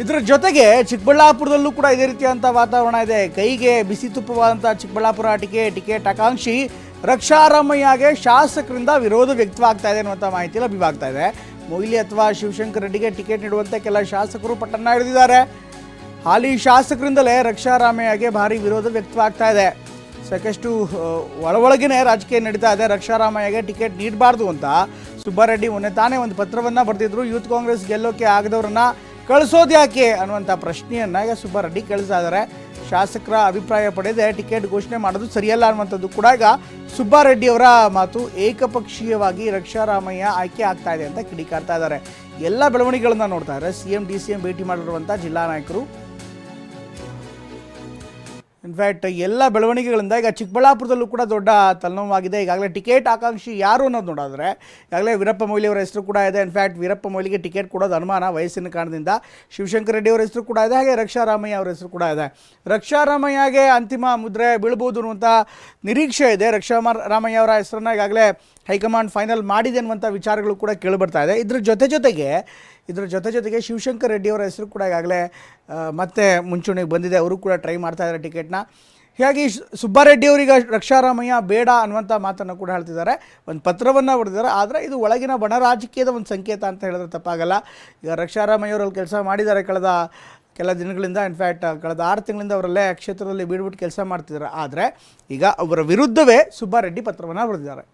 ಇದರ ಜೊತೆಗೆ ಚಿಕ್ಕಬಳ್ಳಾಪುರದಲ್ಲೂ ಕೂಡ ಇದೇ ರೀತಿಯಾದಂಥ ವಾತಾವರಣ ಇದೆ. ಕೈಗೆ ಬಿಸಿ ತುಪ್ಪವಾದಂಥ ಚಿಕ್ಕಬಳ್ಳಾಪುರ ಟಿಕೆಟ್ ಟಿಕೆಟ್ ಆಕಾಂಕ್ಷಿ ರಕ್ಷಾರಾಮಯ್ಯಗೆ ಶಾಸಕರಿಂದ ವಿರೋಧ ವ್ಯಕ್ತವಾಗ್ತಾ ಇದೆ ಅನ್ನುವಂಥ ಮಾಹಿತಿ ಲಭ್ಯವಾಗ್ತಾ ಇದೆ. ಮೊಯ್ಲಿ ಅಥವಾ ಶಿವಶಂಕರ್ ರೆಡ್ಡಿಗೆ ಟಿಕೆಟ್ ನೀಡುವಂತೆ ಕೆಲ ಶಾಸಕರು ಪಟ್ಟಣ ಹಿಡಿದಿದ್ದಾರೆ. ಹಾಲಿ ಶಾಸಕರಿಂದಲೇ ರಕ್ಷಾರಾಮಯ್ಯಗೆ ಭಾರಿ ವಿರೋಧ ವ್ಯಕ್ತವಾಗ್ತಾ ಇದೆ. ಸಾಕಷ್ಟು ಆ, ಒಳ ಒಳಗಿನೇ ರಾಜಕೀಯ ನಡೀತಾ ಇದೆ. ರಕ್ಷಾರಾಮಯ್ಯಗೆ ಟಿಕೆಟ್ ನೀಡಬಾರ್ದು ಅಂತ ಸುಬ್ಬಾರೆಡ್ಡಿ ಮೊನ್ನೆ ತಾನೇ ಒಂದು ಪತ್ರವನ್ನು ಬರೆದಿದ್ರು. ಯೂತ್ ಕಾಂಗ್ರೆಸ್ ಗೆಲ್ಲೋಕೆ ಆಗದವ್ರನ್ನ ಕಳಿಸೋದು ಯಾಕೆ ಅನ್ನುವಂಥ ಪ್ರಶ್ನೆಯನ್ನು ಸುಬ್ಬಾರೆಡ್ಡಿ ಕಳಿಸ್ತಾ ಇದ್ದಾರೆ ಶಾಸಕರ ಅಭಿಪ್ರಾಯ ಪಡೆದೇ, ಟಿಕೆಟ್ ಘೋಷಣೆ ಮಾಡೋದು ಸರಿಯಲ್ಲ ಅನ್ನುವಂಥದ್ದು ಕೂಡ ಈಗ ಸುಬ್ಬಾರೆಡ್ಡಿ ಅವರ ಮಾತು ಏಕಪಕ್ಷೀಯವಾಗಿ ರಕ್ಷಾರಾಮಯ್ಯ ಆಯ್ಕೆ ಆಗ್ತಾ ಇದೆ ಅಂತ ಕಿಡಿಕಾಡ್ತಾ ಇದ್ದಾರೆ ಎಲ್ಲ ಬೆಳವಣಿಗೆಗಳನ್ನ ನೋಡ್ತಾ ಇದ್ದಾರೆ C M D C M ಭೇಟಿ ಮಾಡಿರುವಂಥ ಜಿಲ್ಲಾ ನಾಯಕರು. ಇನ್ಫ್ಯಾಕ್ಟ್ ಎಲ್ಲ ಬೆಳವಣಿಗೆಗಳಿಂದ ಈಗ ಚಿಕ್ಕಬಳ್ಳಾಪುರದಲ್ಲೂ ಕೂಡ ದೊಡ್ಡ ತಲೆನೋವಾಗಿದೆ. ಈಗಾಗಲೇ ಟಿಕೆಟ್ ಆಕಾಂಕ್ಷಿ ಯಾರು ಅನ್ನೋದು ನೋಡಿದ್ರೆ, ಈಗಾಗಲೇ ವೀರಪ್ಪ ಮೊಯ್ಲಿ ಅವರ ಹೆಸರು ಕೂಡ ಇದೆ. ಇನ್ಫ್ಯಾಕ್ಟ್ ವೀರಪ್ಪ ಮೊಯ್ಲಿಗೆ ಟಿಕೆಟ್ ಕೊಡೋದು ಅನುಮಾನ ವಯಸ್ಸಿನ ಕಾರಣದಿಂದ. ಶಿವಶಂಕರ ರೆಡ್ಡಿ ಅವರ ಹೆಸರು ಕೂಡ ಇದೆ. ಹಾಗೆ ರಕ್ಷಾರಾಮಯ್ಯ ಅವರ ಹೆಸರು ಕೂಡ ಇದೆ. ರಕ್ಷಾರಾಮಯ್ಯಗೆ ಅಂತಿಮ ಮುದ್ರೆ ಬೀಳ್ಬೋದು ಅನ್ನುವಂಥ ನಿರೀಕ್ಷೆ ಇದೆ. ರಕ್ಷಾ ರಾಮಯ್ಯ ಅವರ ಹೆಸರನ್ನ ಈಗಾಗಲೇ ಹೈಕಮಾಂಡ್ ಫೈನಲ್ ಮಾಡಿದೆ ಅನ್ನುವಂಥ ವಿಚಾರಗಳು ಕೂಡ ಕೇಳಿಬರ್ತಾ ಇದೆ. ಇದ್ರ ಜೊತೆ ಜೊತೆಗೆ, ಇದರ ಜೊತೆ ಜೊತೆಗೆ ಶಿವಶಂಕರ್ ರೆಡ್ಡಿ ಅವರ ಹೆಸರು ಕೂಡ ಈಗಾಗಲೇ ಮತ್ತೆ ಮುಂಚೂಣಿಗೆ ಬಂದಿದೆ. ಅವರು ಕೂಡ ಟ್ರೈ ಮಾಡ್ತಾ ಇದ್ದಾರೆ ಟಿಕೆಟ್ನ ಹೀಗಾಗಿ ಸುಬ್ಬಾರೆಡ್ಡಿ ಅವರಿಗೆ ರಕ್ಷಾರಾಮಯ್ಯ ಬೇಡ ಅನ್ನುವಂಥ ಮಾತನ್ನು ಕೂಡ ಹೇಳ್ತಿದ್ದಾರೆ. ಒಂದು ಪತ್ರವನ್ನು ಹೊಡೆದಿದ್ದಾರೆ. ಆದರೆ ಇದು ಒಳಗಿನ ಬಣ ರಾಜಕೀಯದ ಒಂದು ಸಂಕೇತ ಅಂತ ಹೇಳಿದ್ರೆ ತಪ್ಪಾಗಲ್ಲ. ಈಗ ರಕ್ಷಾರಾಮಯ್ಯ ಅವರಲ್ಲಿ ಕೆಲಸ ಮಾಡಿದ್ದಾರೆ ಕಳೆದ ಕೆಲ ದಿನಗಳಿಂದ. ಇನ್ಫ್ಯಾಕ್ಟ್ ಕಳೆದ ಆರು ತಿಂಗಳಿಂದ ಅವರಲ್ಲೇ ಕ್ಷೇತ್ರದಲ್ಲಿ ಬೀಡ್ಬಿಟ್ಟು ಕೆಲಸ ಮಾಡ್ತಿದ್ದಾರೆ. ಆದರೆ ಈಗ ಅವರ ವಿರುದ್ಧವೇ ಸುಬ್ಬಾರೆಡ್ಡಿ ಪತ್ರವನ್ನು ಬರೆದಿದ್ದಾರೆ